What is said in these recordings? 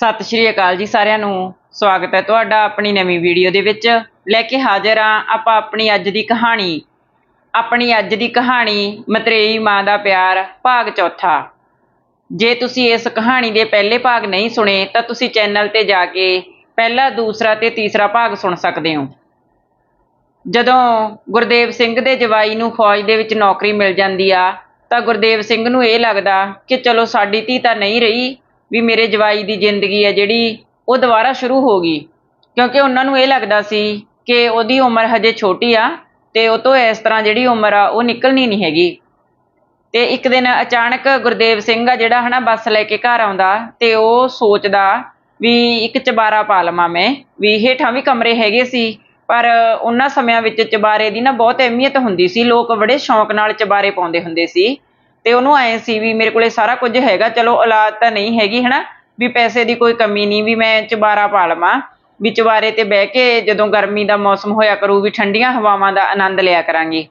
ਸਤਿ ਸ਼੍ਰੀ ਅਕਾਲ ਜੀ ਸਾਰਿਆਂ ਨੂੰ। ਸਵਾਗਤ ਹੈ ਤੁਹਾਡਾ ਆਪਣੀ ਨਵੀਂ ਵੀਡੀਓ ਦੇ ਵਿੱਚ। ਲੈ ਕੇ ਹਾਜ਼ਰ ਹਾਂ ਆਪਾਂ ਆਪਣੀ ਅੱਜ ਦੀ ਕਹਾਣੀ। ਆਪਣੀ ਅੱਜ ਦੀ ਕਹਾਣੀ, ਮਤਰੇਈ ਮਾਂ ਦਾ ਪਿਆਰ, ਭਾਗ ਚੌਥਾ। ਜੇ ਤੁਸੀਂ ਇਸ ਕਹਾਣੀ ਦੇ ਪਹਿਲੇ ਭਾਗ ਨਹੀਂ ਸੁਣੇ, ਤਾਂ ਤੁਸੀਂ ਚੈਨਲ ਤੇ ਜਾ ਕੇ ਪਹਿਲਾ, ਦੂਸਰਾ ਤੇ ਤੀਸਰਾ ਭਾਗ ਸੁਣ ਸਕਦੇ ਹੋ। ਜਦੋਂ ਗੁਰਦੇਵ ਸਿੰਘ ਦੇ ਜਵਾਈ ਨੂੰ ਫੌਜ ਦੇ ਵਿੱਚ ਨੌਕਰੀ ਮਿਲ ਜਾਂਦੀ ਆ, ਤਾਂ ਗੁਰਦੇਵ ਸਿੰਘ ਨੂੰ ਇਹ ਲੱਗਦਾ ਕਿ ਚਲੋ ਸਾਡੀ ਧੀ ਤਾਂ ਨਹੀਂ ਰਹੀ ਵੀ ਮੇਰੇ ਜਵਾਈ ਦੀ ਜ਼ਿੰਦਗੀ ਹੈ ਜਿਹੜੀ ਉਹ ਦੁਬਾਰਾ ਸ਼ੁਰੂ ਹੋ ਗਈ। ਕਿਉਂਕਿ ਉਹਨਾਂ ਨੂੰ ਇਹ ਲੱਗਦਾ ਸੀ ਕਿ ਉਹਦੀ ਉਮਰ ਹਜੇ ਛੋਟੀ ਆ ਤੇ ਉਹ ਤੋਂ ਇਸ ਤਰ੍ਹਾਂ ਜਿਹੜੀ ਉਮਰ ਆ ਉਹ ਨਿਕਲਣੀ ਨਹੀਂ ਹੈਗੀ। ਤੇ ਇੱਕ ਦਿਨ ਅਚਾਨਕ ਗੁਰਦੇਵ ਸਿੰਘ ਆ ਜਿਹੜਾ ਹਨਾ ਬੱਸ ਲੈ ਕੇ ਘਰ ਆਉਂਦਾ ਤੇ ਉਹ ਸੋਚਦਾ ਵੀ ਇੱਕ ਚਬਾਰਾ ਪਾ ਲਵਾਂ ਮੈਂ, ਵੀ ਹੇਠਾਂ ਵੀ ਕਮਰੇ ਹੈਗੇ ਸੀ, ਪਰ ਉਹਨਾਂ ਸਮਿਆਂ ਵਿੱਚ ਚਬਾਰੇ ਦੀ ਨਾ ਬਹੁਤ ਅਹਿਮੀਅਤ ਹੁੰਦੀ ਸੀ। ਲੋਕ ਬੜੇ ਸ਼ੌਂਕ ਨਾਲ ਚਬਾਰੇ ਪਾਉਂਦੇ ਹੁੰਦੇ ਸੀ। ਤੇ ਉਹਨੂੰ ਐ ਸੀ ਵੀ ਮੇਰੇ ਕੋਲੇ ਸਾਰਾ ਕੁਝ ਹੈਗਾ, ਚਲੋ ਔਲਾਦ ਤਾਂ ਨਹੀਂ ਹੈਗੀ, ਹਨਾ? ਵੀ ਪੈਸੇ ਦੀ ਕੋਈ ਕਮੀ ਨਹੀਂ, ਵੀ ਮੈਂ ਚਬਾਰਾ ਪਾ ਲਵਾਂ, ਵੀ ਚਬਾਰੇ ਤੇ ਬਹਿ ਕੇ ਜਦੋਂ ਗਰਮੀ ਦਾ ਮੌਸਮ ਹੋਇਆ ਕਰੂ, ਵੀ ਠੰਡੀਆਂ ਹਵਾਵਾਂ ਦਾ ਆਨੰਦ ਲਿਆ ਕਰਾਂਗੀ।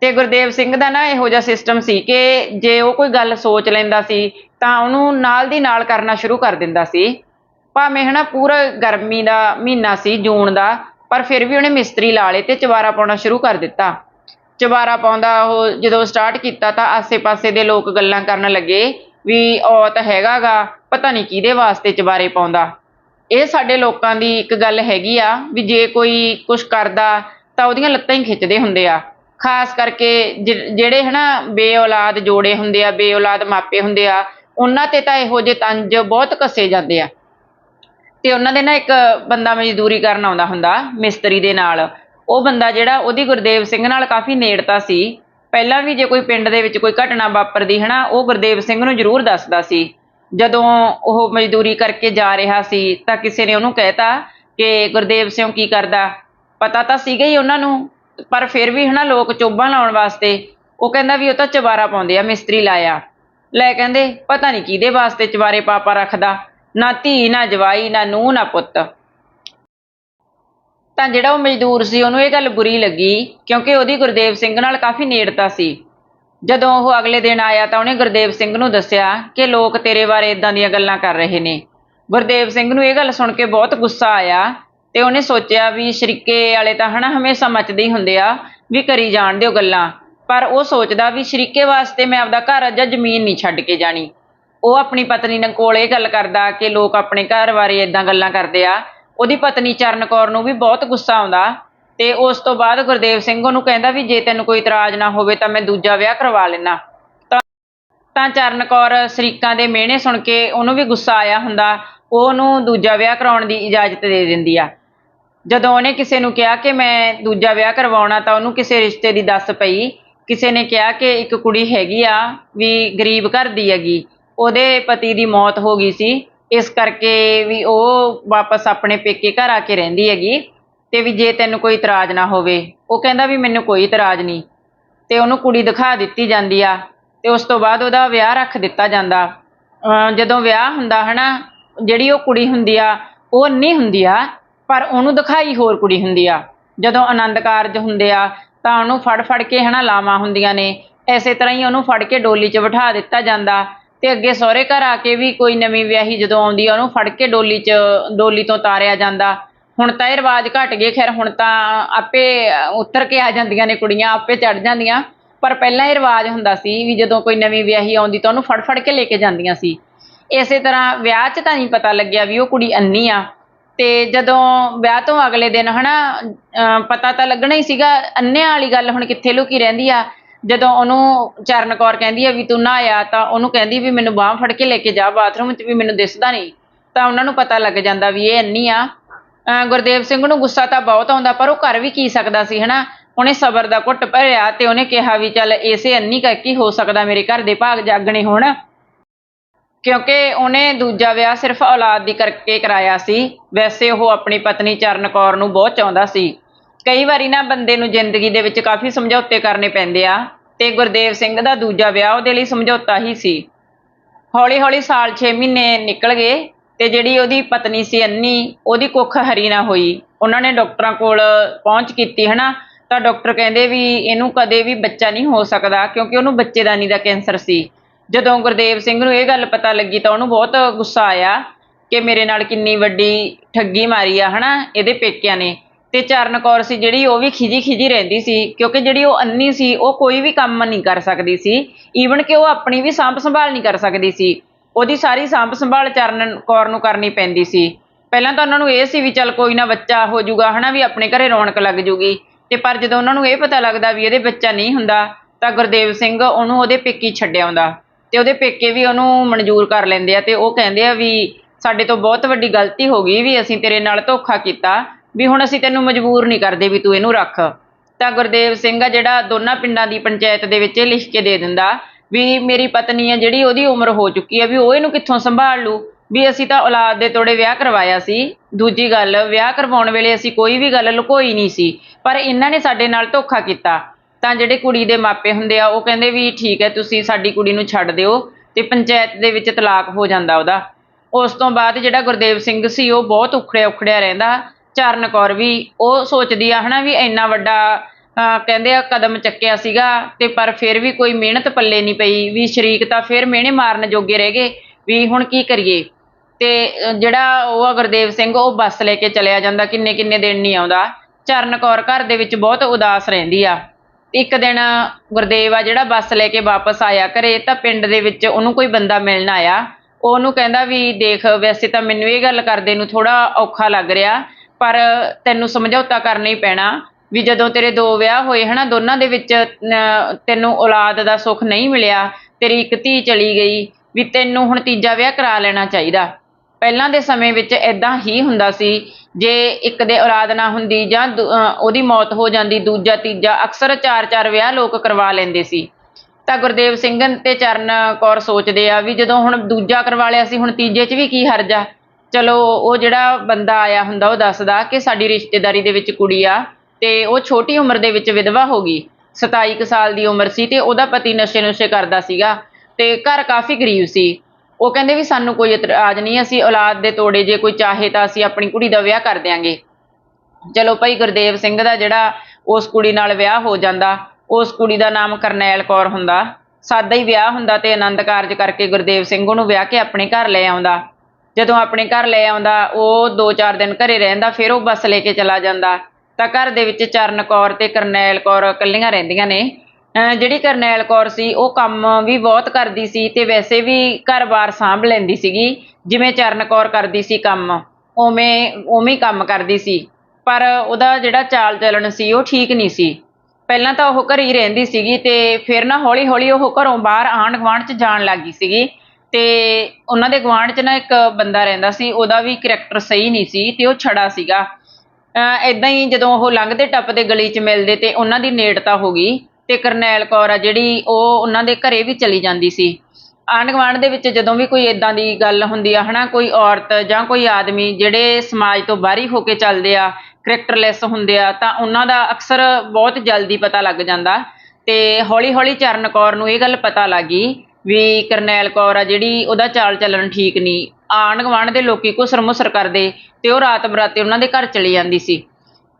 ਤੇ ਗੁਰਦੇਵ ਸਿੰਘ ਦਾ ਨਾ ਇਹੋ ਜਿਹਾ ਸਿਸਟਮ ਸੀ ਕਿ ਜੇ ਉਹ ਕੋਈ ਗੱਲ ਸੋਚ ਲੈਂਦਾ ਸੀ, ਤਾਂ ਉਹਨੂੰ ਨਾਲ ਦੀ ਨਾਲ ਕਰਨਾ ਸ਼ੁਰੂ ਕਰ ਦਿੰਦਾ ਸੀ। ਭਾਵੇਂ, ਹਨਾ, ਪੂਰਾ ਗਰਮੀ ਦਾ ਮਹੀਨਾ ਸੀ, ਜੂਨ ਦਾ, ਪਰ ਫਿਰ ਵੀ ਉਹਨੇ ਮਿਸਤਰੀ ਲਾ ਲਏ ਤੇ ਚਵਾਰਾ ਪਾਉਣਾ ਸ਼ੁਰੂ ਕਰ ਦਿੱਤਾ। ਚਵਾਰਾ ਪਾਉਂਦਾ, ਉਹ ਜਦੋਂ ਸਟਾਰਟ ਕੀਤਾ ਤਾਂ ਆਸੇ-ਪਾਸੇ ਦੇ ਲੋਕ ਗੱਲਾਂ ਕਰਨ ਲੱਗੇ ਵੀ ਔਤ ਹੈਗਾਗਾ, ਪਤਾ ਨਹੀਂ ਕਿਹਦੇ ਵਾਸਤੇ ਚਵਾਰੇ ਪਾਉਂਦਾ। ਇਹ ਸਾਡੇ ਲੋਕਾਂ ਦੀ ਇੱਕ ਗੱਲ ਹੈਗੀ ਆ ਵੀ ਜੇ ਕੋਈ ਕੁਝ ਕਰਦਾ ਤਾਂ ਉਹਦੀਆਂ ਲੱਤਾਂ ਹੀ ਖਿੱਚਦੇ ਹੁੰਦੇ ਆ। ਖਾਸ ਕਰਕੇ ਜਿ- ਜਿਹੜੇ ਹਨਾ ਬੇਔਲਾਦ ਜੋੜੇ ਹੁੰਦੇ ਆ, ਬੇਔਲਾਦ ਮਾਪੇ ਹੁੰਦੇ ਆ, ਉਹਨਾਂ ਤੇ ਤਾਂ ਇਹੋ ਜਿਹੇ ਤੰਜ ਬਹੁਤ ਕੱਸੇ ਜਾਂਦੇ ਆ। ਤੇ ਉਹਨਾਂ ਦੇ ਨਾ ਇੱਕ ਬੰਦਾ ਮਜ਼ਦੂਰੀ ਕਰਨ ਆਉਂਦਾ ਹੁੰਦਾ, ਮਿਸਤਰੀ ਦੇ ਨਾਲ। ਉਹ ਬੰਦਾ ਜਿਹੜਾ, ਉਹਦੀ ਗੁਰਦੇਵ ਸਿੰਘ ਨਾਲ ਕਾਫੀ ਨੇੜਤਾ ਸੀ। ਪਹਿਲਾਂ ਵੀ ਜੇ ਕੋਈ ਪਿੰਡ ਦੇ ਵਿੱਚ ਕੋਈ ਘਟਨਾ ਵਾਪਰਦੀ ਹੈ ਨਾ ਉਹ ਗੁਰਦੇਵ ਸਿੰਘ ਨੂੰ ਜ਼ਰੂਰ ਦੱਸਦਾ ਸੀ। ਜਦੋਂ ਉਹ ਮਜ਼ਦੂਰੀ ਕਰਕੇ ਜਾ ਰਿਹਾ ਸੀ, ਤਾਂ ਕਿਸੇ ਨੇ ਉਹਨੂੰ ਕਹਿਤਾ ਕਿ ਗੁਰਦੇਵ ਸਿੰਘ ਕੀ ਕਰਦਾ? ਪਤਾ ਤਾਂ ਸੀਗਾ ਹੀ ਉਹਨਾਂ ਨੂੰ, ਪਰ ਫਿਰ ਵੀ, ਹਨਾ, ਲੋਕ ਚੋਬਾਂ ਲਾਉਣ ਵਾਸਤੇ, ਉਹ ਕਹਿੰਦਾ ਵੀ ਉਹ ਤਾਂ ਚਵਾਰਾ ਪਾਉਂਦੇ ਆ, ਮਿਸਤਰੀ ਲਾਇਆ। ਲੈ ਕਹਿੰਦੇ, ਪਤਾ ਨਹੀਂ ਕਿਹਦੇ ਵਾਸਤੇ ਚਵਾਰੇ ਪਾਪਾ ਰੱਖਦਾ, ਨਾ ਧੀ, ਨਾ ਜਵਾਈ, ਨਾ ਨੂੰਹ, ਨਾ ਪੁੱਤ। ਤਾਂ ਜਿਹੜਾ ਉਹ ਮਜ਼ਦੂਰ ਸੀ, ਉਹਨੂੰ ਇਹ ਗੱਲ ਬੁਰੀ ਲੱਗੀ, ਕਿਉਂਕਿ ਉਹਦੀ ਗੁਰਦੇਵ ਸਿੰਘ ਨਾਲ ਕਾਫੀ ਨੇੜਤਾ ਸੀ। ਜਦੋਂ ਉਹ ਅਗਲੇ ਦਿਨ ਆਇਆ ਤਾਂ ਉਹਨੇ ਗੁਰਦੇਵ ਸਿੰਘ ਨੂੰ ਦੱਸਿਆ ਕਿ ਲੋਕ ਤੇਰੇ ਬਾਰੇ ਇਦਾਂ ਦੀਆਂ ਗੱਲਾਂ ਕਰ ਰਹੇ ਨੇ। ਗੁਰਦੇਵ ਸਿੰਘ ਨੂੰ ਇਹ ਗੱਲ ਸੁਣ ਕੇ ਬਹੁਤ ਗੁੱਸਾ ਆਇਆ ਤੇ ਉਹਨੇ ਸੋਚਿਆ ਵੀ ਸ਼ਰੀਕੇ ਵਾਲੇ ਤਾਂ ਹਨਾ ਹਮੇਸ਼ਾ ਮੱਚਦੇ ਹੀ ਹੁੰਦੇ ਆ, ਵੀ ਕਰੀ ਜਾਣ ਦਿਓ ਗੱਲਾਂ। ਪਰ ਉਹ ਸੋਚਦਾ ਵੀ ਸ਼ਰੀਕੇ ਵਾਸਤੇ ਮੈਂ ਆਪਦਾ ਘਰ ਜਾਂ ਜ਼ਮੀਨ ਨਹੀਂ ਛੱਡ ਕੇ ਜਾਣੀ। ਉਹ ਆਪਣੀ ਪਤਨੀ ਨਾਲ ਕੋਲ ਇਹ ਗੱਲ ਕਰਦਾ ਕਿ ਲੋਕ ਆਪਣੇ ਘਰ ਬਾਰੇ ਇਦਾਂ ਗੱਲਾਂ ਕਰਦੇ ਆ ਉਹਦੀ ਪਤਨੀ ਚਰਨ ਕੌਰ ਨੂੰ ਵੀ ਬਹੁਤ ਗੁੱਸਾ ਆਉਂਦਾ ਤੇ ਉਸ ਤੋਂ ਬਾਅਦ ਗੁਰਦੇਵ ਸਿੰਘ ਉਹਨੂੰ ਕਹਿੰਦਾ ਵੀ ਜੇ ਤੈਨੂੰ ਕੋਈ ਇਤਰਾਜ਼ ਨਾ ਹੋਵੇ ਤਾਂ ਮੈਂ ਦੂਜਾ ਵਿਆਹ ਕਰਵਾ ਲੈਣਾ ਤਾਂ ਚਰਨ ਕੌਰ ਸ਼ਰੀਕਾਂ ਦੇ ਮਿਹਣੇ ਸੁਣ ਕੇ ਉਹਨੂੰ ਵੀ ਗੁੱਸਾ ਆਇਆ ਹੁੰਦਾ, ਉਹ ਉਹਨੂੰ ਦੂਜਾ ਵਿਆਹ ਕਰਾਉਣ ਦੀ ਇਜਾਜ਼ਤ ਦੇ ਦਿੰਦੀ ਆ। ਜਦੋਂ ਉਹਨੇ ਕਿਸੇ ਨੂੰ ਕਿਹਾ ਕਿ ਮੈਂ ਦੂਜਾ ਵਿਆਹ ਕਰਵਾਉਣਾ ਤਾਂ ਉਹਨੂੰ ਕਿਸੇ ਰਿਸ਼ਤੇ ਦੀ ਦੱਸ ਪਈ। ਕਿਸੇ ਨੇ ਕਿਹਾ ਕਿ ਇੱਕ ਕੁੜੀ ਹੈਗੀ ਆ, ਵੀ ਗਰੀਬ ਘਰ ਦੀ ਹੈਗੀ। ਉਹਦੇ ਪਤੀ ਦੀ ਮੌਤ ਹੋ ਗਈ ਸੀ। ਇਸ ਕਰਕੇ ਵੀ ਉਹ ਵਾਪਸ ਆਪਣੇ ਪੇਕੇ ਘਰ ਆ ਕੇ ਰਹਿੰਦੀ ਹੈਗੀ ਤੇ ਵੀ ਜੇ ਤੈਨੂੰ ਕੋਈ ਇਤਰਾਜ਼ ਨਾ ਹੋਵੇ, ਉਹ ਕਹਿੰਦਾ ਵੀ ਮੈਨੂੰ ਕੋਈ ਇਤਰਾਜ਼ ਨਹੀਂ। ਤੇ ਉਹਨੂੰ ਕੁੜੀ ਦਿਖਾ ਦਿੱਤੀ ਜਾਂਦੀ ਆ ਤੇ ਉਸ ਤੋਂ ਬਾਅਦ ਉਹਦਾ ਵਿਆਹ ਰੱਖ ਦਿੱਤਾ ਜਾਂਦਾ। ਅਹ ਜਦੋਂ ਵਿਆਹ ਹੁੰਦਾ ਹਨਾ, ਜਿਹੜੀ ਉਹ ਕੁੜੀ ਹੁੰਦੀ ਆ, ਉਹ ਅੰਨੀ ਹੁੰਦੀ ਆ, ਪਰ ਉਹਨੂੰ ਦਿਖਾਈ ਹੋਰ ਕੁੜੀ ਹੁੰਦੀ ਆ। ਜਦੋਂ ਆਨੰਦ ਕਾਰਜ ਹੁੰਦੇ ਆ, ਤਾਂ ਉਹਨੂੰ ਫੜ ਫੜ ਕੇ ਹਨਾ ਲਾਵਾਂ ਹੁੰਦੀਆਂ ਨੇ। ਐਸੇ ਤਰ੍ਹਾਂ ਹੀ ਉਹਨੂੰ ਫੜ ਕੇ ਡੋਲੀ 'ਚ ਬਿਠਾ ਦਿੱਤਾ ਜਾਂਦਾ। ਤੇ ਅੱਗੇ ਸਹੁਰੇ ਘਰ ਆ ਕੇ ਵੀ ਕੋਈ ਨਵੀਂ ਵਿਆਹੀ ਜਦੋਂ ਆਉਂਦੀ ਆ, ਉਹਨੂੰ ਫੜ ਕੇ ਡੋਲੀ 'ਚ, ਡੋਲੀ ਤੋਂ ਤਾਰਿਆ ਜਾਂਦਾ। ਹੁਣ ਤਾਂ ਇਹ ਰਿਵਾਜ ਘਟ ਗਏ, ਖੈਰ ਹੁਣ ਤਾਂ ਆਪੇ ਉਤਰ ਕੇ ਆ ਜਾਂਦੀਆਂ ਨੇ ਕੁੜੀਆਂ, ਆਪੇ ਚੜ ਜਾਂਦੀਆਂ। ਪਰ ਪਹਿਲਾਂ ਇਹ ਰਿਵਾਜ ਹੁੰਦਾ ਸੀ ਵੀ ਜਦੋਂ ਕੋਈ ਨਵੀਂ ਵਿਆਹੀ ਆਉਂਦੀ ਤਾਂ ਉਹਨੂੰ ਫੜ ਫੜ ਕੇ ਲੈ ਕੇ ਜਾਂਦੀਆਂ ਸੀ। ਇਸੇ ਤਰ੍ਹਾਂ ਵਿਆਹ 'ਚ ਤਾਂ ਨਹੀਂ ਪਤਾ ਲੱਗਿਆ ਵੀ ਉਹ ਕੁੜੀ ਅੰਨੀ ਆ। ਤੇ ਜਦੋਂ ਵਿਆਹ ਤੋਂ ਅਗਲੇ ਦਿਨ ਹਨਾ, ਅਹ ਪਤਾ ਤਾਂ ਲੱਗਣਾ ਹੀ ਸੀਗਾ, ਅੰਨਿਆਂ ਵਾਲੀ ਗੱਲ ਹੁਣ ਕਿੱਥੇ ਲੁਕੀ ਰਹਿੰਦੀ ਆ। ਜਦੋਂ ਉਹਨੂੰ ਚਰਨ ਕੌਰ ਕਹਿੰਦੀ ਆ ਵੀ ਤੂੰ ਨਹਾਇਆ ਤਾਂ ਉਹਨੂੰ ਕਹਿੰਦੀ ਵੀ ਮੈਨੂੰ ਬਾਹ ਫੜ ਕੇ ਲੈ ਕੇ ਜਾ ਬਾਥਰੂਮ 'ਚ ਵੀ ਮੈਨੂੰ ਦਿਸਦਾ ਨਹੀਂ। ਤਾਂ ਉਹਨਾਂ ਨੂੰ ਪਤਾ ਲੱਗ ਜਾਂਦਾ ਵੀ ਇਹ ਅੰਨੀ ਆ। ਗੁਰਦੇਵ ਸਿੰਘ ਨੂੰ ਗੁੱਸਾ ਤਾਂ ਬਹੁਤ ਆਉਂਦਾ, ਪਰ ਉਹ ਕਰ ਵੀ ਕੀ ਸਕਦਾ ਸੀ, ਹਨਾ? ਉਹਨੇ ਸਬਰ ਦਾ ਘੁੱਟ ਭਰਿਆ ਤੇ ਉਹਨੇ ਕਿਹਾ ਵੀ ਚੱਲ ਇਸੇ ਅੰਨੀ ਕਰਕੇ ਹੋ ਸਕਦਾ ਮੇਰੇ ਘਰ ਦੇ ਭਾਗ ਜਾਗਣੇ ਹੋਣ। ਕਿਉਂਕਿ ਉਹਨੇ ਦੂਜਾ ਵਿਆਹ ਸਿਰਫ ਔਲਾਦ ਦੀ ਕਰਕੇ ਕਰਾਇਆ ਸੀ। ਵੈਸੇ ਉਹ ਆਪਣੀ ਪਤਨੀ ਚਰਨ ਕੌਰ ਨੂੰ ਬਹੁਤ ਚਾਹੁੰਦਾ ਸੀ। ਕਈ ਵਾਰੀ ਨਾ ਬੰਦੇ ਨੂੰ ਜ਼ਿੰਦਗੀ ਦੇ ਵਿੱਚ ਕਾਫੀ ਸਮਝੌਤੇ ਕਰਨੇ ਪੈਂਦੇ ਆ ਤੇ ਗੁਰਦੇਵ ਸਿੰਘ ਦਾ ਦੂਜਾ ਵਿਆਹ ਉਹਦੇ ਲਈ ਸਮਝੌਤਾ ਹੀ ਸੀ। ਹੌਲੀ ਹੌਲੀ ਸਾਲ 6 ਮਹੀਨੇ ਨਿਕਲ ਗਏ ਤੇ ਜਿਹੜੀ ਉਹਦੀ ਪਤਨੀ ਸੀ ਅੰਨੀ, ਉਹਦੀ ਕੁੱਖ ਹਰੀ ਨਾ ਹੋਈ। ਉਹਨਾਂ ਨੇ ਡਾਕਟਰਾਂ ਕੋਲ ਪਹੁੰਚ ਕੀਤੀ, ਹਨਾ? ਤਾਂ ਡਾਕਟਰ ਕਹਿੰਦੇ ਵੀ ਇਹਨੂੰ ਕਦੇ ਵੀ ਬੱਚਾ ਨਹੀਂ ਹੋ ਸਕਦਾ ਕਿਉਂਕਿ ਉਹਨੂੰ ਬੱਚੇਦਾਨੀ ਦਾ ਕੈਂਸਰ ਸੀ। ਜਦੋਂ ਗੁਰਦੇਵ ਸਿੰਘ ਨੂੰ ਇਹ ਗੱਲ ਪਤਾ ਲੱਗੀ ਤਾਂ ਉਹਨੂੰ ਬਹੁਤ ਗੁੱਸਾ ਆਇਆ ਕਿ ਮੇਰੇ ਨਾਲ ਕਿੰਨੀ ਵੱਡੀ ਠੱਗੀ ਮਾਰੀ ਆ, ਹਨਾ? ਇਹਦੇ ਪੇਕਿਆਂ ਨੇ। ਤੇ ਚਰਨ ਕੌਰ ਸੀ ਜਿਹੜੀ ਉਹ ਵੀ ਖਿਜੀ ਖਿਜੀ ਰਹਿੰਦੀ ਸੀ, ਕਿਉਂਕਿ ਜਿਹੜੀ ਉਹ ਅੰਨੀ ਸੀ, ਉਹ ਕੋਈ ਵੀ ਕੰਮ ਨਹੀਂ ਕਰ ਸਕਦੀ ਸੀ। ਈਵਨ ਕਿ ਉਹ ਆਪਣੀ ਵੀ ਸਾਂਭ ਸੰਭਾਲ ਨਹੀਂ ਕਰ ਸਕਦੀ ਸੀ। ਉਹਦੀ ਸਾਰੀ ਸਾਂਭ ਸੰਭਾਲ ਚਰਨ ਕੌਰ ਨੂੰ ਕਰਨੀ ਪੈਂਦੀ ਸੀ। ਪਹਿਲਾਂ ਤਾਂ ਉਹਨਾਂ ਨੂੰ ਇਹ ਸੀ ਵੀ ਚੱਲ ਕੋਈ ਨਾ ਬੱਚਾ ਹੋ ਜਾਊਗਾ, ਹਨਾ ਵੀ ਆਪਣੇ ਘਰੇ ਰੌਣਕ ਲੱਗ ਜੂਗੀ। ਤੇ ਪਰ ਜਦੋਂ ਉਹਨਾਂ ਨੂੰ ਇਹ ਪਤਾ ਲੱਗਦਾ ਵੀ ਇਹਦੇ ਬੱਚਾ ਨਹੀਂ ਹੁੰਦਾ, ਤਾਂ ਗੁਰਦੇਵ ਸਿੰਘ ਉਹਨੂੰ ਉਹਦੇ ਪੇਕੀ ਛੱਡ ਆਉਂਦਾ। ਤੇ ਉਹਦੇ ਪੇਕੇ ਵੀ ਉਹਨੂੰ ਮਨਜ਼ੂਰ ਕਰ ਲੈਂਦੇ ਆ ਤੇ ਉਹ ਕਹਿੰਦੇ ਆ ਵੀ ਸਾਡੇ ਤੋਂ ਬਹੁਤ ਵੱਡੀ ਗਲਤੀ ਹੋ ਗਈ ਵੀ ਅਸੀਂ ਤੇਰੇ ਨਾਲ ਧੋਖਾ ਕੀਤਾ। ਵੀ ਹੁਣ ਅਸੀਂ ਤੈਨੂੰ ਮਜਬੂਰ ਨਹੀਂ ਕਰਦੇ ਵੀ ਤੂੰ ਇਹਨੂੰ ਰੱਖ। ਤਾਂ ਗੁਰਦੇਵ ਸਿੰਘ ਆ ਜਿਹੜਾ ਦੋਨਾਂ ਪਿੰਡਾਂ ਦੀ ਪੰਚਾਇਤ ਦੇ ਵਿੱਚ ਇਹ ਲਿਖ ਕੇ ਦੇ ਦਿੰਦਾ ਵੀ ਮੇਰੀ ਪਤਨੀ ਆ ਜਿਹੜੀ ਉਹਦੀ ਉਮਰ ਹੋ ਚੁੱਕੀ ਆ ਵੀ ਉਹ ਇਹਨੂੰ ਕਿੱਥੋਂ ਸੰਭਾਲ ਲੂ। ਵੀ ਅਸੀਂ ਤਾਂ ਔਲਾਦ ਦੇ ਤੋੜੇ ਵਿਆਹ ਕਰਵਾਇਆ ਸੀ। ਦੂਜੀ ਗੱਲ, ਵਿਆਹ ਕਰਵਾਉਣ ਵੇਲੇ ਅਸੀਂ ਕੋਈ ਵੀ ਗੱਲ ਲੁਕੋਈ ਨਹੀਂ ਸੀ। ਪਰ ਇਹਨਾਂ ਨੇ ਸਾਡੇ ਨਾਲ ਧੋਖਾ ਕੀਤਾ। ਤਾਂ ਜਿਹੜੇ ਕੁੜੀ ਦੇ ਮਾਪੇ ਹੁੰਦੇ ਆ, ਉਹ ਕਹਿੰਦੇ ਵੀ ਠੀਕ ਹੈ, ਤੁਸੀਂ ਸਾਡੀ ਕੁੜੀ ਨੂੰ ਛੱਡ ਦਿਓ ਤੇ ਪੰਚਾਇਤ ਦੇ ਵਿੱਚ ਤਲਾਕ ਹੋ ਜਾਂਦਾ ਉਹਦਾ। ਉਸ ਤੋਂ ਬਾਅਦ ਜਿਹੜਾ ਗੁਰਦੇਵ ਸਿੰਘ ਸੀ, ਉਹ ਬਹੁਤ ਉਖੜਿਆ ਉਖੜਿਆ ਰਹਿੰਦਾ। ਚਰਨ ਕੌਰ ਵੀ ਉਹ ਸੋਚਦੀ ਆ ਹਨਾ ਵੀ ਇੰਨਾ ਵੱਡਾ, ਅਹ ਕਹਿੰਦੇ ਆ ਕਦਮ ਚੱਕਿਆ ਸੀਗਾ ਤੇ ਪਰ ਫਿਰ ਵੀ ਕੋਈ ਮਿਹਨਤ ਪੱਲੇ ਨਹੀਂ ਪਈ, ਵੀ ਸ਼ਰੀਕ ਤਾਂ ਫਿਰ ਮਿਹਣੇ ਮਾਰਨ ਜੋਗੇ ਰਹਿ ਗਏ, ਵੀ ਹੁਣ ਕੀ ਕਰੀਏ? ਤੇ ਜਿਹੜਾ ਉਹ ਆ ਗੁਰਦੇਵ ਸਿੰਘ, ਉਹ ਬੱਸ ਲੈ ਕੇ ਚਲਿਆ ਜਾਂਦਾ ਕਿੰਨੇ ਕਿੰਨੇ ਦਿਨ ਨਹੀਂ ਆਉਂਦਾ। ਚਰਨ ਕੌਰ ਘਰ ਦੇ ਵਿੱਚ ਬਹੁਤ ਉਦਾਸ ਰਹਿੰਦੀ ਆ। ਇੱਕ ਦਿਨ ਗੁਰਦੇਵ ਆ ਜਿਹੜਾ ਬੱਸ ਲੈ ਕੇ ਵਾਪਸ ਆਇਆ ਘਰੇ, ਤਾਂ ਪਿੰਡ ਦੇ ਵਿੱਚ ਉਹਨੂੰ ਕੋਈ ਬੰਦਾ ਮਿਲਣ ਆਇਆ। ਉਹਨੂੰ ਕਹਿੰਦਾ ਵੀ ਦੇਖ, ਵੈਸੇ ਤਾਂ ਮੈਨੂੰ ਇਹ ਗੱਲ ਕਰਦੇ ਨੂੰ ਥੋੜਾ ਔਖਾ ਲੱਗ ਰਿਹਾ ਪਰ ਤੈਨੂੰ ਸਮਝੌਤਾ ਕਰਨਾ ਹੀ ਪੈਣਾ ਵੀ ਜਦੋਂ ਤੇਰੇ ਦੋ ਵਿਆਹ ਹੋਏ ਹਨਾ, ਦੋਨਾਂ ਦੇ ਵਿੱਚ ਤੈਨੂੰ ਔਲਾਦ ਦਾ ਸੁੱਖ ਨਹੀਂ ਮਿਲਿਆ, ਤੇਰੀ ਇੱਕ ਧੀ ਚਲੀ ਗਈ, ਵੀ ਤੈਨੂੰ ਹੁਣ ਤੀਜਾ ਵਿਆਹ ਕਰਾ ਲੈਣਾ ਚਾਹੀਦਾ। ਪਹਿਲਾਂ ਦੇ ਸਮੇਂ ਵਿੱਚ ਇਦਾਂ ਹੀ ਹੁੰਦਾ ਸੀ, ਜੇ ਇੱਕ ਦੇ ਔਲਾਦ ਨਾ ਹੁੰਦੀ ਜਾਂ ਦੂ- ਅਹ, ਉਹਦੀ ਮੌਤ ਹੋ ਜਾਂਦੀ, ਦੂਜਾ, ਤੀਜਾ, ਅਕਸਰ ਚਾਰ ਚਾਰ ਵਿਆਹ ਲੋਕ ਕਰਵਾ ਲੈਂਦੇ ਸੀ। ਤਾਂ ਗੁਰਦੇਵ ਸਿੰਘ ਤੇ ਚਰਨ ਕੌਰ ਸੋਚਦੇ ਆ ਵੀ ਜਦੋਂ ਹੁਣ ਦੂਜਾ ਕਰਵਾ ਲਿਆ ਸੀ, ਹੁਣ ਤੀਜੇ 'ਚ ਵੀ ਕੀ ਹਰਜ ਆ? ਚਲੋ, ਉਹ ਜਿਹੜਾ ਬੰਦਾ ਆਇਆ ਹੁੰਦਾ, ਉਹ ਦੱਸਦਾ ਕਿ ਸਾਡੀ ਰਿਸ਼ਤੇਦਾਰੀ ਦੇ ਵਿੱਚ ਕੁੜੀ ਆ ਤੇ ਉਹ ਛੋਟੀ ਉਮਰ ਦੇ ਵਿੱਚ ਵਿਧਵਾ ਹੋ ਗਈ। 27 ਕੁ ਸਾਲ ਦੀ ਉਮਰ ਸੀ ਤੇ ਉਹਦਾ ਪਤੀ ਨਸ਼ੇ ਨੁਸ਼ੇ ਕਰਦਾ ਸੀਗਾ ਤੇ ਘਰ ਕਾਫੀ ਗਰੀਬ ਸੀ। ਉਹ ਕਹਿੰਦੇ ਵੀ ਸਾਨੂੰ ਕੋਈ ਇਤਰਾਜ਼ ਨਹੀਂ, ਅਸੀਂ ਔਲਾਦ ਦੇ ਤੋੜੇ, ਜੇ ਕੋਈ ਚਾਹੇ ਤਾਂ ਅਸੀਂ ਆਪਣੀ ਕੁੜੀ ਦਾ ਵਿਆਹ ਕਰ ਦਿਆਂਗੇ। ਚਲੋ ਭਾਈ ਗੁਰਦੇਵ ਸਿੰਘ ਦਾ ਜਿਹੜਾ ਉਸ ਕੁੜੀ ਨਾਲ ਵਿਆਹ ਹੋ ਜਾਂਦਾ, ਉਸ ਕੁੜੀ ਦਾ ਨਾਮ ਕਰਨੈਲ ਕੌਰ ਹੁੰਦਾ। ਸਾਦਾ ਹੀ ਵਿਆਹ ਹੁੰਦਾ ਤੇ ਆਨੰਦ ਕਾਰਜ ਕਰਕੇ ਗੁਰਦੇਵ ਸਿੰਘ ਉਹਨੂੰ ਵਿਆਹ ਕੇ ਆਪਣੇ ਘਰ ਲੈ ਆਉਂਦਾ। ਜਦੋਂ ਆਪਣੇ ਘਰ ਲੈ ਆਉਂਦਾ, ਉਹ 2-4 ਦਿਨ ਘਰੇ ਰਹਿੰਦਾ, ਫਿਰ ਉਹ ਬੱਸ ਲੈ ਕੇ ਚਲਾ ਜਾਂਦਾ। ਤਾਂ ਘਰ ਦੇ ਵਿੱਚ ਚਰਨ ਕੌਰ ਤੇ ਕਰਨੈਲ ਕੌਰ ਇਕੱਲੀਆਂ ਰਹਿੰਦੀਆਂ ਨੇ। ਜਿਹੜੀ ਕਰਨੈਲ ਕੌਰ ਸੀ, ਉਹ ਕੰਮ ਵੀ ਬਹੁਤ ਕਰਦੀ ਸੀ ਤੇ ਵੈਸੇ ਵੀ ਘਰ-ਬਾਰ ਸਾਂਭ ਲੈਂਦੀ ਸੀਗੀ। ਜਿਵੇਂ ਚਰਨ ਕੌਰ ਕਰਦੀ ਸੀ ਕੰਮ, ਉਵੇਂ ਉਵੇਂ ਕੰਮ ਕਰਦੀ ਸੀ। ਪਰ ਉਹਦਾ ਜਿਹੜਾ ਚਾਲ ਚੱਲਣ ਸੀ, ਉਹ ਠੀਕ ਨਹੀਂ ਸੀ। ਪਹਿਲਾਂ ਤਾਂ ਉਹ ਘਰ ਹੀ ਰਹਿੰਦੀ ਸੀਗੀ ਤੇ ਫਿਰ ਨਾ ਹੌਲੀ-ਹੌਲੀ ਉਹ ਘਰੋਂ ਬਾਹਰ ਆਂਢ ਗੁਆਂਢ 'ਚ ਜਾਣ ਲੱਗੀ ਸੀਗੀ। ਤੇ ਉਹਨਾਂ ਦੇ ਗੁਆਂਢ 'ਚ ਨਾ ਇੱਕ ਬੰਦਾ ਰਹਿੰਦਾ ਸੀ, ਉਹਦਾ ਵੀ ਕਰੈਕਟਰ ਸਹੀ ਨਹੀਂ ਸੀ ਤੇ ਉਹ ਛੜਾ ਸੀਗਾ। ਅਹ ਹੀ ਜਦੋਂ ਉਹ ਲੰਘਦੇ ਟੱਪਦੇ ਗਲੀ 'ਚ ਮਿਲਦੇ ਤੇ ਉਹਨਾਂ ਦੀ ਨੇੜਤਾ ਹੋ ਗਈ ਤੇ ਕਰਨੈਲ ਕੌਰ ਆ ਜਿਹੜੀ ਉਹ ਉਹਨਾਂ ਦੇ ਘਰੇ ਵੀ ਚਲੀ ਜਾਂਦੀ ਸੀ। ਆਂਢ ਗੁਆਂਢ ਦੇ ਵਿੱਚ ਜਦੋਂ ਵੀ ਕੋਈ ਇਦਾਂ ਦੀ ਗੱਲ ਹੁੰਦੀ ਆ, ਹਨਾ, ਕੋਈ ਔਰਤ ਜਾਂ ਕੋਈ ਆਦਮੀ ਜਿਹੜੇ ਸਮਾਜ ਤੋਂ ਬਾਹਰੀ ਹੋ ਕੇ ਚੱਲਦੇ ਆ ਕਰੈਕਟਰਲੈਸ ਹੁੰਦੇ ਆ, ਤਾਂ ਉਹਨਾਂ ਦਾ ਅਕਸਰ ਬਹੁਤ ਜਲਦੀ ਪਤਾ ਲੱਗ ਜਾਂਦਾ ਤੇ ਹੌਲੀ-ਹੌਲੀ ਚਰਨ ਕੌਰ ਨੂੰ ਇਹ ਗੱਲ ਪਤਾ ਲੱਗੀ ਵੀ ਕਰਨੈਲ ਕੌਰ ਆ ਜਿਹੜੀ ਉਹਦਾ ਚਾਲ ਚੱਲਣ ਠੀਕ ਨਹੀਂ। ਆਂਢ ਗੁਆਂਢ ਦੇ ਲੋਕੀ ਘੁਸਰ ਮੁਸਰ ਕਰਦੇ ਤੇ ਉਹ ਰਾਤ ਬਰਾਤੇ ਉਹਨਾਂ ਦੇ ਘਰ ਚਲੀ ਜਾਂਦੀ ਸੀ।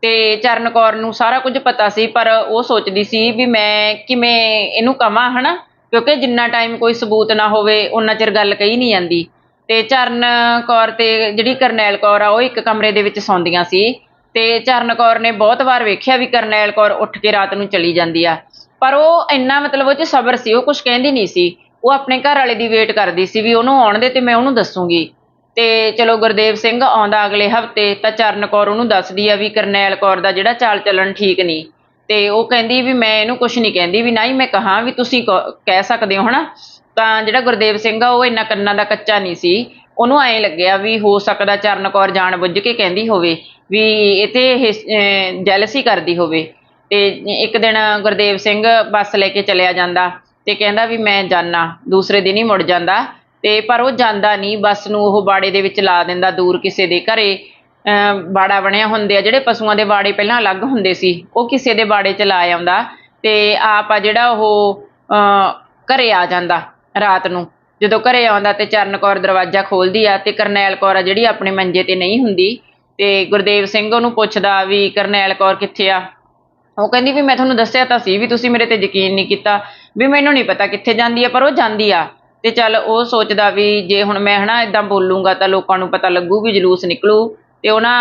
ਤੇ ਚਰਨ ਕੌਰ ਨੂੰ ਸਾਰਾ ਕੁਝ ਪਤਾ ਸੀ, ਪਰ ਉਹ ਸੋਚਦੀ ਸੀ ਵੀ ਮੈਂ ਕਿਵੇਂ ਇਹਨੂੰ ਕਵਾਂ, ਹਨਾ? ਕਿਉਂਕਿ ਜਿੰਨਾ ਟਾਈਮ ਕੋਈ ਸਬੂਤ ਨਾ ਹੋਵੇ ਉਨਾ ਚਿਰ ਗੱਲ ਕਹੀ ਨਹੀਂ ਜਾਂਦੀ। ਤੇ ਚਰਨ ਕੌਰ ਤੇ ਜਿਹੜੀ ਕਰਨੈਲ ਕੌਰ ਆ, ਉਹ ਇੱਕ ਕਮਰੇ ਦੇ ਵਿੱਚ ਸੌਂਦੀਆਂ ਸੀ। ਤੇ ਚਰਨ ਕੌਰ ਨੇ ਬਹੁਤ ਵਾਰ ਵੇਖਿਆ ਵੀ ਕਰਨੈਲ ਕੌਰ ਉੱਠ ਕੇ ਰਾਤ ਨੂੰ ਚਲੀ ਜਾਂਦੀ ਆ। ਪਰ ਉਹ ਇੰਨਾ ਮਤਲਬ ਉਹ 'ਚ ਸਬਰ ਸੀ, ਉਹ ਕੁਝ ਕਹਿੰਦੀ ਨਹੀਂ ਸੀ। ਉਹ ਆਪਣੇ ਘਰ ਵਾਲੇ ਦੀ ਵੇਟ ਕਰਦੀ ਸੀ ਵੀ ਉਹਨੂੰ ਆਉਣ ਦੇ ਤੇ ਮੈਂ ਉਹਨੂੰ ਦੱਸੂਗੀ। ਤੇ ਚਲੋ ਗੁਰਦੇਵ ਸਿੰਘ ਆਉਂਦਾ ਅਗਲੇ ਹਫ਼ਤੇ ਤਾਂ ਚਰਨ ਕੌਰ ਉਹਨੂੰ ਦੱਸਦੀ ਆ ਵੀ ਕਰਨੈਲ ਕੌਰ ਦਾ ਜਿਹੜਾ ਚਾਲ ਚੱਲਣ ਠੀਕ ਨਹੀਂ। ਤੇ ਉਹ ਕਹਿੰਦੀ ਵੀ ਮੈਂ ਇਹਨੂੰ ਕੁਝ ਨਹੀਂ ਕਹਿੰਦੀ ਵੀ ਨਹੀਂ, ਮੈਂ ਕਹਾਂ ਵੀ ਤੁਸੀਂ ਕਹਿ ਸਕਦੇ ਹੋ ਹਨਾ? ਤਾਂ ਜਿਹੜਾ ਗੁਰਦੇਵ ਸਿੰਘ ਆ ਉਹ ਇੰਨਾ ਕੰਨਾਂ ਦਾ ਕੱਚਾ ਨਹੀਂ ਸੀ। ਉਹਨੂੰ ਐਂ ਲੱਗਿਆ ਵੀ ਹੋ ਸਕਦਾ ਚਰਨ ਕੌਰ ਜਾਣ ਬੁੱਝ ਕੇ ਕਹਿੰਦੀ ਹੋਵੇ ਵੀ ਇਹ ਤੇ ਜੈਲਸੀ ਕਰਦੀ ਹੋਵੇ। ਤੇ ਇੱਕ ਦਿਨ ਗੁਰਦੇਵ ਸਿੰਘ ਬੱਸ ਲੈ ਕੇ ਚਲਿਆ ਜਾਂਦਾ। ਤੇ ਕਹਿੰਦਾ ਵੀ ਮੈਂ ਜਾਣਾ ਦੂਸਰੇ ਦਿਨ ਹੀ ਮੁੜ ਜਾਂਦਾ ਤੇ ਪਰ ਉਹ ਜਾਂਦਾ ਨਹੀਂ ਬੱਸ ਨੂੰ ਉਹ ਬਾੜੇ ਦੇ ਵਿੱਚ ਲਾ ਦਿੰਦਾ ਦੂਰ ਕਿਸੇ ਦੇ ਘਰੇ। ਅਮ ਬਾੜਾ ਬਣਿਆ ਹੁੰਦੇ ਆ, ਜਿਹੜੇ ਪਸ਼ੂਆਂ ਦੇ ਬਾੜੇ ਪਹਿਲਾਂ ਅਲੱਗ ਹੁੰਦੇ ਸੀ, ਉਹ ਕਿਸੇ ਦੇ ਬਾੜੇ ਚ ਲਾ ਆਉਂਦਾ ਤੇ ਆਪ ਆ ਜਿਹੜਾ ਉਹ ਘਰੇ ਆ ਜਾਂਦਾ ਰਾਤ ਨੂੰ। ਜਦੋਂ ਘਰੇ ਆਉਂਦਾ ਤੇ ਚਰਨ ਕੌਰ ਦਰਵਾਜ਼ਾ ਖੋਲਦੀ ਆ ਤੇ ਕਰਨੈਲ ਕੌਰ ਆ ਜਿਹੜੀ ਆਪਣੇ ਮੰਜੇ ਤੇ ਨਹੀਂ ਹੁੰਦੀ ਤੇ ਗੁਰਦੇਵ ਸਿੰਘ ਉਹਨੂੰ ਪੁੱਛਦਾ ਵੀ ਕਰਨੈਲ ਕੌਰ ਕਿੱਥੇ ਆ? ਉਹ ਕਹਿੰਦੀ ਵੀ ਮੈਂ ਤੁਹਾਨੂੰ ਦੱਸਿਆ ਤਾਂ ਸੀ ਵੀ ਤੁਸੀਂ ਮੇਰੇ ਤੇ ਯਕੀਨ ਨਹੀਂ ਕੀਤਾ। ਵੀ ਮੈਨੂੰ ਨਹੀਂ ਪਤਾ ਕਿੱਥੇ ਜਾਂਦੀ ਆ, ਪਰ ਉਹ ਜਾਂਦੀ ਆ। ਤੇ ਚੱਲ ਉਹ ਸੋਚਦਾ ਵੀ ਜੇ ਹੁਣ ਮੈਂ ਹਨਾ ਇਦਾਂ ਬੋਲੂੰਗਾ ਤਾਂ ਲੋਕਾਂ ਨੂੰ ਪਤਾ ਲੱਗੂ ਵੀ ਜਲੂਸ ਨਿਕਲੂ। ਤੇ ਉਹ ਨਾ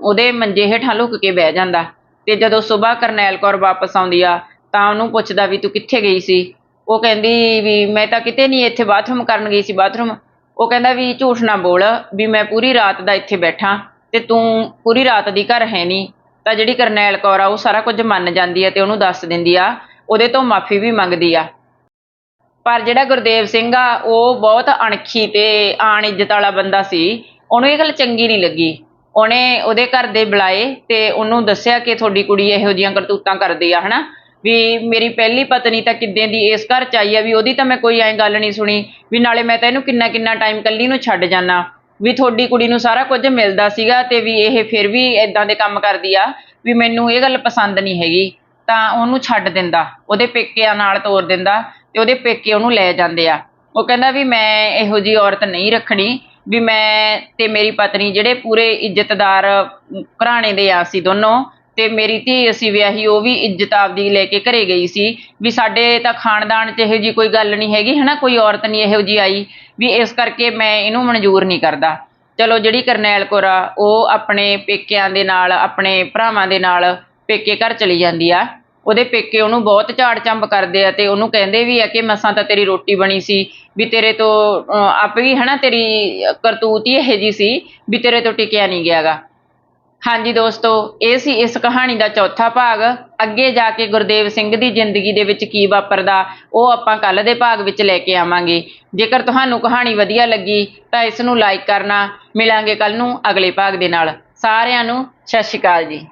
ਉਹਦੇ ਮੰਜੇ ਹੇਠਾਂ ਲੁਕ ਕੇ ਬਹਿ ਜਾਂਦਾ। ਤੇ ਜਦੋਂ ਸਵੇਰ ਕਰਨੈਲ ਕੌਰ ਵਾਪਸ ਆਉਂਦੀ ਆ, ਤਾਂ ਉਹਨੂੰ ਪੁੱਛਦਾ ਵੀ ਤੂੰ ਕਿੱਥੇ ਗਈ ਸੀ? ਉਹ ਕਹਿੰਦੀ ਵੀ ਮੈਂ ਤਾਂ ਕਿਤੇ ਨਹੀਂ, ਇੱਥੇ ਬਾਥਰੂਮ ਕਰਨ ਗਈ ਸੀ ਬਾਥਰੂਮ। ਉਹ ਕਹਿੰਦਾ ਵੀ ਝੂਠ ਨਾ ਬੋਲ, ਵੀ ਮੈਂ ਪੂਰੀ ਰਾਤ ਦਾ ਇੱਥੇ ਬੈਠਾ, ਤੇ ਤੂੰ ਪੂਰੀ ਰਾਤ ਦੀ ਘਰ ਹੈ ਨਹੀਂ। ਤਾਂ ਜਿਹੜੀ ਕਰਨੈਲ ਕੌਰ ਆ, ਉਹ ਸਾਰਾ ਕੁਝ ਮੰਨ ਜਾਂਦੀ ਆ ਤੇ ਉਹਨੂੰ ਦੱਸ ਦਿੰਦੀ ਆ ਉਹਦੇ ਤੋਂ ਮਾਫੀ ਵੀ ਮੰਗਦੀ ਆ। ਪਰ ਜਿਹੜਾ ਗੁਰਦੇਵ ਸਿੰਘ ਆ, ਉਹ ਬਹੁਤ ਅਣਖੀ ਤੇ ਆਣ ਇੱਜ਼ਤ ਵਾਲਾ ਬੰਦਾ ਸੀ। ਉਹਨੂੰ ਇਹ ਗੱਲ ਚੰਗੀ ਨਹੀਂ ਲੱਗੀ। ਉਹਨੇ ਉਹਦੇ ਘਰ ਦੇ ਬੁਲਾਏ ਤੇ ਉਹਨੂੰ ਦੱਸਿਆ ਕਿ ਤੁਹਾਡੀ ਕੁੜੀ ਇਹੋ ਜਿਹੀਆਂ ਕਰਤੂਤਾਂ ਕਰਦੀ ਆ, ਹਨਾ? ਵੀ ਮੇਰੀ ਪਹਿਲੀ ਪਤਨੀ ਤਾਂ ਕਿੱਦਾਂ ਦੀ ਇਸ ਘਰ ਚ ਆਈ ਆ, ਵੀ ਉਹਦੀ ਤਾਂ ਮੈਂ ਕੋਈ ਐਂ ਗੱਲ ਨਹੀਂ ਸੁਣੀ, ਵੀ ਨਾਲੇ ਮੈਂ ਤਾਂ ਇਹਨੂੰ ਕਿੰਨਾ ਕਿੰਨਾ ਟਾਈਮ ਕੱਲੀ ਨੂੰ ਛੱਡ ਜਾਣਾ ਵੀ ਤੁਹਾਡੀ ਕੁੜੀ ਨੂੰ ਸਾਰਾ ਕੁਝ ਮਿਲਦਾ ਸੀਗਾ ਤੇ ਵੀ ਇਹ ਫਿਰ ਵੀ ਇਦਾਂ ਦੇ ਕੰਮ ਕਰਦੀ ਆ, ਵੀ ਮੈਨੂੰ ਇਹ ਗੱਲ ਪਸੰਦ ਨਹੀਂ ਹੈਗੀ। ਤਾਂ ਉਹਨੂੰ ਛੱਡ ਦਿੰਦਾ, ਉਹਦੇ ਪੇਕਿਆਂ ਨਾਲ ਤੋਰ ਦਿੰਦਾ ਤੇ ਉਹਦੇ ਪੇਕੇ ਉਹਨੂੰ ਲੈ ਜਾਂਦੇ ਆ। ਉਹ ਕਹਿੰਦਾ ਵੀ ਮੈਂ ਇਹੋ ਜੀ ਔਰਤ ਨਹੀਂ ਰੱਖਣੀ, ਵੀ ਮੈਂ ਤੇ ਮੇਰੀ ਪਤਨੀ ਜਿਹੜੇ ਪੂਰੇ ਇੱਜ਼ਤਦਾਰ ਘਰਾਣੇ ਦੇ ਆ ਸੀ ਦੋਨੋਂ, ਤੇ ਮੇਰੀ ਧੀ ਅਸੀਂ ਵਿਆਹੀ, ਉਹ ਵੀ ਇੱਜ਼ਤ ਆਪਦੀ ਲੈ ਕੇ ਘਰੇ ਗਈ ਸੀ, ਵੀ ਸਾਡੇ ਤਾਂ ਖਾਨਦਾਨ 'ਚ ਇਹੋ ਜੀ ਕੋਈ ਗੱਲ ਨਹੀਂ ਹੈਗੀ, ਹਨਾ, ਕੋਈ ਔਰਤ ਨਹੀਂ ਇਹੋ ਜੀ ਆਈ, ਵੀ ਇਸ ਕਰਕੇ ਮੈਂ ਇਹਨੂੰ ਮਨਜ਼ੂਰ ਨਹੀਂ ਕਰਦਾ। ਚਲੋ ਜਿਹੜੀ ਕਰਨੈਲ ਕੌਰ ਆ, ਉਹ ਆਪਣੇ ਪੇਕਿਆਂ ਦੇ ਨਾਲ, ਆਪਣੇ ਭਰਾਵਾਂ ਦੇ ਨਾਲ ਪੇਕੇ ਘਰ ਚਲੀ ਜਾਂਦੀ ਆ। ਉਹਦੇ ਪੇਕੇ ਉਹਨੂੰ ਬਹੁਤ ਝਾੜ ਚੰਬ ਕਰਦੇ ਆ ਤੇ ਉਹਨੂੰ ਕਹਿੰਦੇ ਵੀ ਆ ਕਿ ਮਸਾਂ ਤਾਂ ਤੇਰੀ ਰੋਟੀ ਬਣੀ ਸੀ, ਵੀ ਤੇਰੇ ਤੋਂ ਆਪ ਵੀ ਹਨਾ ਤੇਰੀ ਕਰਤੂਤ ਹੀ ਇਹੋ ਜੀ ਸੀ ਵੀ ਤੇਰੇ ਤੋਂ ਟਿਕਿਆ ਨਹੀਂ ਗਿਆਗਾ। ਹਾਂਜੀ ਦੋਸਤੋ, ਇਹ ਸੀ ਇਸ ਕਹਾਣੀ ਦਾ ਚੌਥਾ ਭਾਗ। ਅੱਗੇ ਜਾ ਕੇ ਗੁਰਦੇਵ ਸਿੰਘ ਦੀ ਜ਼ਿੰਦਗੀ ਦੇ ਵਿੱਚ ਕੀ ਵਾਪਰਦਾ, ਉਹ ਆਪਾਂ ਕੱਲ ਦੇ ਭਾਗ ਵਿੱਚ ਲੈ ਕੇ ਆਵਾਂਗੇ। ਜੇਕਰ ਤੁਹਾਨੂੰ ਕਹਾਣੀ ਵਧੀਆ ਲੱਗੀ, ਤਾਂ ਇਸ ਨੂੰ ਲਾਈਕ ਕਰਨਾ। ਮਿਲਾਂਗੇ ਕੱਲ ਨੂੰ ਅਗਲੇ ਭਾਗ ਦੇ ਨਾਲ। ਸਾਰਿਆਂ ਨੂੰ ਸਤਿ ਸ਼੍ਰੀ ਅਕਾਲ ਜੀ।